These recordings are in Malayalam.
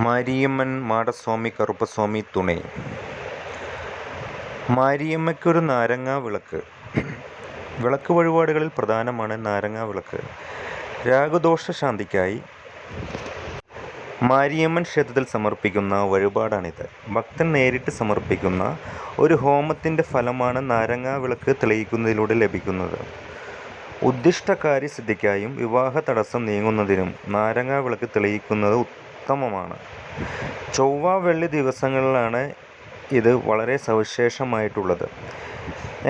മാരിയമ്മൻ മാടസ്വാമി കറുപ്പസ്വാമി തുണൈ. മാരിയമ്മയ്ക്കൊരു നാരങ്ങാ വിളക്ക്. വിളക്ക് വഴിപാടുകളിൽ പ്രധാനമാണ് നാരങ്ങാ വിളക്ക്. രാഗദോഷ ശാന്തിക്കായി മാരിയമ്മൻ ക്ഷേത്രത്തിൽ സമർപ്പിക്കുന്ന വഴിപാടാണിത്. ഭക്തൻ നേരിട്ട് സമർപ്പിക്കുന്ന ഒരു ഹോമത്തിന്റെ ഫലമാണ് നാരങ്ങാ വിളക്ക് തെളിയിക്കുന്നതിലൂടെ ലഭിക്കുന്നത്. ഉദ്ദിഷ്ടകാര്യ സിദ്ധിക്കായും വിവാഹ തടസ്സം നീങ്ങുന്നതിനും നാരങ്ങാ വിളക്ക് തെളിയിക്കുന്നത് ഉത്തമമാണ്. ചൊവ്വ വെള്ളി ദിവസങ്ങളിലാണ് ഇത് വളരെ സവിശേഷമായിട്ടുള്ളത്.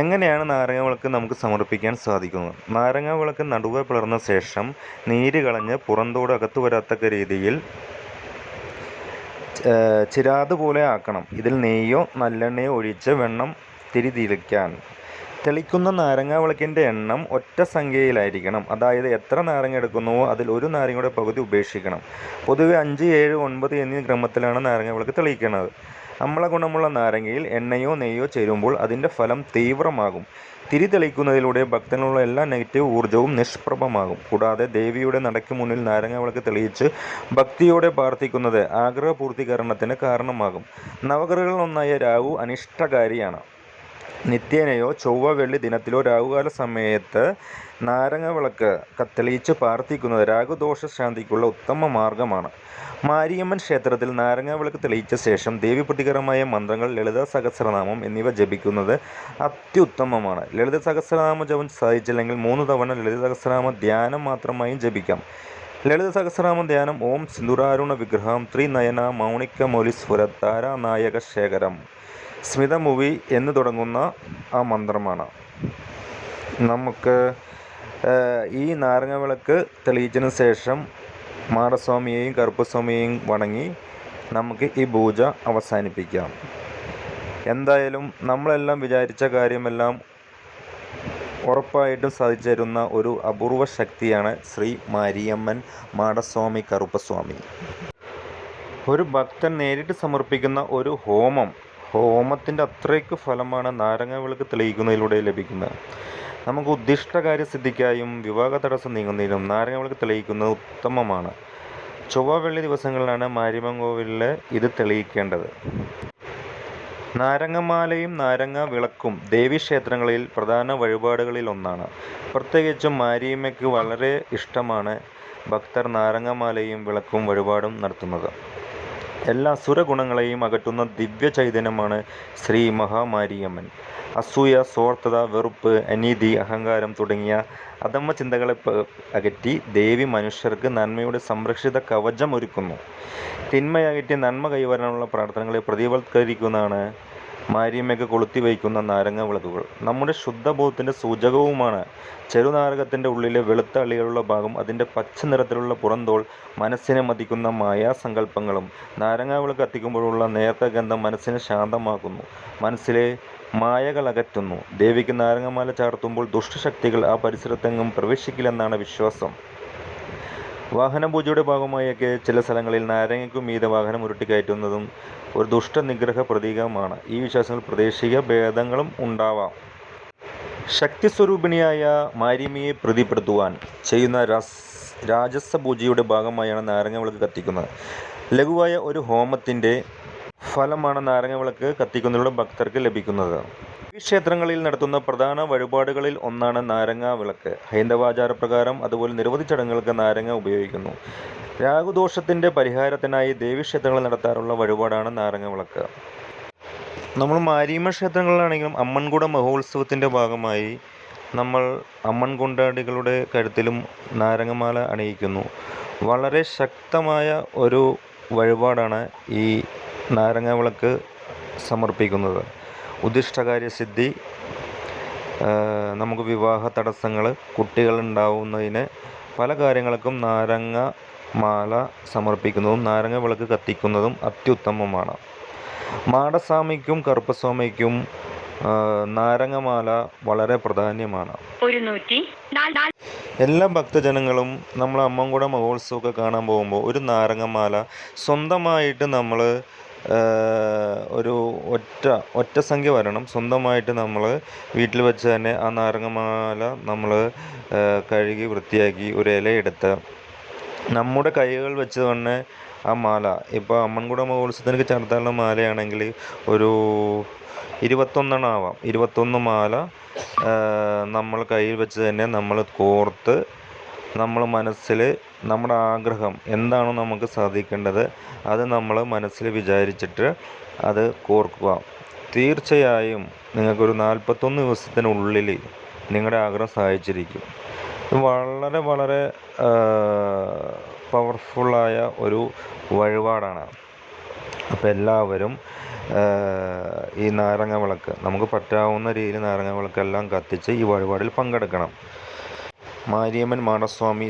എങ്ങനെയാണ് നാരങ്ങ വിളക്ക് നമുക്ക് സമർപ്പിക്കാൻ സാധിക്കുന്നത്? നാരങ്ങ വിളക്ക് നടുവെ പിളർന്ന ശേഷം നീര് കളഞ്ഞ് പുറന്തോട് അകത്തു വരാത്തക്ക രീതിയിൽ ചിരാത് പോലെ ആക്കണം. ഇതിൽ നെയ്യോ നല്ലെണ്ണയോ ഒഴിച്ച് വെണ്ണം തിരിതിരിക്കാൻ. തെളിക്കുന്ന നാരങ്ങ വിളക്കിന്റെ എണ്ണം ഒറ്റ സംഖ്യയിലായിരിക്കണം. അതായത് എത്ര നാരങ്ങ എടുക്കുന്നുവോ അതിൽ ഒരു നാരങ്ങയുടെ പകുതി ഉപേക്ഷിക്കണം. പൊതുവെ അഞ്ച് ഏഴ് ഒൻപത് എന്നീ ക്രമത്തിലാണ് നാരങ്ങ വിളക്ക് തെളിയിക്കുന്നത്. അമ്ല ഗുണമുള്ള നാരങ്ങയിൽ എണ്ണയോ നെയ്യോ ചേരുമ്പോൾ അതിന്റെ ഫലം തീവ്രമാകും. തിരി തെളിയിക്കുന്നതിലൂടെ ഭക്തനുള്ള എല്ലാ നെഗറ്റീവ് ഊർജവും നിഷ്പ്രഭമാകും. കൂടാതെ ദേവിയുടെ നടയ്ക്ക് മുന്നിൽ നാരങ്ങ വിളക്ക് തെളിയിച്ച് ഭക്തിയോടെ പ്രാർത്ഥിക്കുന്നത് ആഗ്രഹ പൂർത്തീകരണത്തിന് കാരണമാകും. നവഗ്രഹങ്ങളിൽ ഒന്നായ രാഹു അനിഷ്ടകാരിയാണ്. നിത്യേനയോ ചൊവ്വ വെള്ളി ദിനത്തിലോ രാഹുകാല സമയത്ത് നാരങ്ങ വിളക്ക് കത്തളിച്ച് പ്രാർത്ഥിക്കുന്നത് രാഹുദോഷ ശാന്തിക്കുള്ള ഉത്തമ മാർഗമാണ്. മാരിയമ്മൻ ക്ഷേത്രത്തിൽ നാരങ്ങ വിളക്ക് തെളിയിച്ച ശേഷം ദേവി ദേവിപ്രതികരമായ മന്ത്രങ്ങൾ ലളിത സഹസ്രനാമം എന്നിവ ജപിക്കുന്നത് അത്യുത്തമമാണ്. ലളിത സഹസ്രനാമ ജപം സാധിച്ചില്ലെങ്കിൽ മൂന്ന് തവണ ലളിത സഹസ്രനാമ ധ്യാനം മാത്രമായും ജപിക്കാം. ലളിത സഹസ്രനാമ ധ്യാനം ഓം സിന്ദുരാരുണ വിഗ്രഹം ത്രിനയന മൗണിക മൗലിസ്വര താരാനായക ശേഖരം. സ്മിതമുവി എന്ന് തുടങ്ങുന്ന ആ മന്ത്രമാണ്. നമുക്ക് ഈ നാരങ്ങ വിളക്ക് തെളിയിച്ചതിന് ശേഷം മാടസ്വാമിയെയും കറുപ്പസ്വാമിയെയും വണങ്ങി നമുക്ക് ഈ പൂജ അവസാനിപ്പിക്കാം. എന്തായാലും നമ്മളെല്ലാം വിചാരിച്ച കാര്യമെല്ലാം ഉറപ്പായിട്ടും സാധിച്ചു തരുന്ന ഒരു അപൂർവ ശക്തിയാണ് ശ്രീ മാരിയമ്മൻ മാടസ്വാമി കറുപ്പസ്വാമി. ഒരു ഭക്തൻ നേരിട്ട് സമർപ്പിക്കുന്ന ഒരു ഹോമം ഹോമത്തിന്റെ അത്രയ്ക്ക് ഫലമാണ് നാരങ്ങ വിളക്ക് തെളിയിക്കുന്നതിലൂടെ ലഭിക്കുന്നത്. നമുക്ക് ഉദ്ദിഷ്ട കാര്യസിദ്ധിക്കായും വിവാഹ തടസ്സം നീങ്ങുന്നതിലും നാരങ്ങ വിളക്ക് തെളിയിക്കുന്നത് ഉത്തമമാണ്. ചൊവ്വ വെള്ളി ദിവസങ്ങളിലാണ് മാരിയമ്മൻ കോവിലിൽ ഇത് തെളിയിക്കേണ്ടത്. നാരങ്ങമാലയും നാരങ്ങ വിളക്കും ദേവീക്ഷേത്രങ്ങളിൽ പ്രധാന വഴിപാടുകളിൽ ഒന്നാണ്. പ്രത്യേകിച്ചും മാരിയമ്മയ്ക്ക് വളരെ ഇഷ്ടമാണ് ഭക്തർ നാരങ്ങമാലയും വിളക്കും വഴിപാടും നടത്തുന്നത്. എല്ലാ സുരഗുണങ്ങളെയും അകറ്റുന്ന ദിവ്യ ചൈതന്യമാണ് ശ്രീ മഹാമാരിയമ്മൻ. അസൂയ സ്വാർത്ഥത വെറുപ്പ് അനീതി അഹങ്കാരം തുടങ്ങിയ അധമ്മ ചിന്തകളെ അകറ്റി ദേവി മനുഷ്യർക്ക് നന്മയുടെ സംരക്ഷിത കവചം ഒരുക്കുന്നു. തിന്മയകറ്റി നന്മ കൈവരാനുള്ള പ്രാർത്ഥനകളെ പ്രതിവൽക്കരിക്കുന്നതാണ് മാരിയമ്മയ്ക്ക് കൊളുത്തി വയ്ക്കുന്ന നാരങ്ങ വിളക്കുകൾ. നമ്മുടെ ശുദ്ധബോധത്തിന്റെ സൂചകവുമാണ് ചെറുനാരകത്തിന്റെ ഉള്ളിലെ വെളുത്ത അളികളുള്ള ഭാഗം അതിന്റെ പച്ച നിറത്തിലുള്ള പുറന്തോൾ മനസ്സിനെ മതിക്കുന്ന മായാസങ്കല്പങ്ങളും നാരങ്ങ വിളക്ക് കത്തിക്കുമ്പോഴുള്ള നേർത്ത ഗന്ധം മനസ്സിനെ ശാന്തമാക്കുന്നു. മനസ്സിലെ മായകൾ അകറ്റുന്നു. ദേവിക്ക് നാരങ്ങമാല ചാർത്തുമ്പോൾ ദുഷ്ടശക്തികൾ ആ പരിസരത്തെങ്ങും പ്രവേശിക്കില്ലെന്നാണ് വിശ്വാസം. വാഹനപൂജയുടെ ഭാഗമായൊക്കെ ചില സ്ഥലങ്ങളിൽ നാരങ്ങയ്ക്കും മീതെ വാഹനം ഉരുട്ടിക്കയറ്റുന്നതും ഒരു ദുഷ്ടനിഗ്രഹ പ്രതീകമാണ്. ഈ വിശ്വാസങ്ങൾ പ്രദേശിക ഭേദങ്ങളും ഉണ്ടാവാം. ശക്തി സ്വരൂപിണിയായ മാരിമിയെ പ്രീതിപ്പെടുത്തുവാൻ ചെയ്യുന്ന രസ് രാജസ പൂജയുടെ ഭാഗമായാണ് നാരങ്ങ വിളക്ക് കത്തിക്കുന്നത്. ലഘുവായ ഒരു ഹോമത്തിന്റെ ഫലമാണ് നാരങ്ങ വിളക്ക് കത്തിക്കുന്നതിലൂടെ ഭക്തർക്ക് ലഭിക്കുന്നത്. ഈ ക്ഷേത്രങ്ങളിൽ നടത്തുന്ന പ്രധാന വഴിപാടുകളിൽ ഒന്നാണ് നാരങ്ങ വിളക്ക്. ഹൈന്ദവാചാരപ്രകാരം അതുപോലെ നിരവധി ചടങ്ങുകൾക്ക് നാരങ്ങ ഉപയോഗിക്കുന്നു. രാഹുദോഷത്തിന്റെ പരിഹാരത്തിനായി ദേവീക്ഷേത്രങ്ങളിൽ നടത്താറുള്ള വഴിപാടാണ് നാരങ്ങ വിളക്ക്. നമ്മൾ മാരീമ ക്ഷേത്രങ്ങളിലാണെങ്കിലും അമ്മൻകുട മഹോത്സവത്തിന്റെ ഭാഗമായി നമ്മൾ അമ്മൻ കരുത്തിലും നാരങ്ങമാല അണിയിക്കുന്നു. വളരെ ശക്തമായ ഒരു വഴിപാടാണ് ഈ നാരങ്ങ വിളക്ക് സമർപ്പിക്കുന്നത്. ഉദ്ദിഷ്ടകാര്യ സിദ്ധി നമുക്ക് വിവാഹ തടസ്സങ്ങൾ കുട്ടികളുണ്ടാവുന്നതിന് പല കാര്യങ്ങൾക്കും നാരങ്ങ മാല സമർപ്പിക്കുന്നതും നാരങ്ങ വിളക്ക് കത്തിക്കുന്നതും അത്യുത്തമമാണ്. മാടസ്വാമിക്കും കറുപ്പസ്വാമിക്കും നാരങ്ങമാല വളരെ പ്രാധാന്യമാണ്. എല്ലാ ഭക്തജനങ്ങളും നമ്മൾ അമ്മൻകുട മഹോത്സവമൊക്കെ കാണാൻ പോകുമ്പോൾ ഒരു നാരങ്ങമാല സ്വന്തമായിട്ട് നമ്മൾ ഒരു ഒറ്റ ഒറ്റ സംഖ്യ വരണം. സ്വന്തമായിട്ട് നമ്മൾ വീട്ടിൽ വെച്ച് തന്നെ ആ നാരങ്ങമാല നമ്മൾ കഴുകി വൃത്തിയാക്കി ഒരു ഇലയെടുത്ത് നമ്മുടെ കൈകൾ വെച്ച് തന്നെ ആ മാല ഇപ്പോൾ അമ്മൻകുട മഹോത്സവത്തിനൊക്കെ ചേർത്താനുള്ള മാലയാണെങ്കിൽ ഒരു ഇരുപത്തൊന്നെണ്ണം ആവാം. ഇരുപത്തൊന്ന് മാല നമ്മൾ കയ്യിൽ വെച്ച് തന്നെ നമ്മൾ കോർത്ത് നമ്മൾ മനസ്സിൽ നമ്മുടെ ആഗ്രഹം എന്താണോ നമുക്ക് സാധിക്കേണ്ടത് അത് നമ്മൾ മനസ്സിൽ വിചാരിച്ചിട്ട് അത് കോർക്കുക. തീർച്ചയായും നിങ്ങൾക്കൊരു നാൽപ്പത്തൊന്ന് ദിവസത്തിനുള്ളിൽ നിങ്ങളുടെ ആഗ്രഹം സഹായിച്ചിരിക്കും. വളരെ വളരെ പവർഫുള്ളായ ഒരു വഴിപാടാണ്. അപ്പോൾ എല്ലാവരും ഈ നാരങ്ങ വിളക്ക് നമുക്ക് പറ്റാവുന്ന രീതിയിൽ നാരങ്ങ വിളക്കെല്ലാം കത്തിച്ച് ഈ വഴിപാടിൽ പങ്കെടുക്കണം. മാരിയമ്മൻ മാടസ്വാമി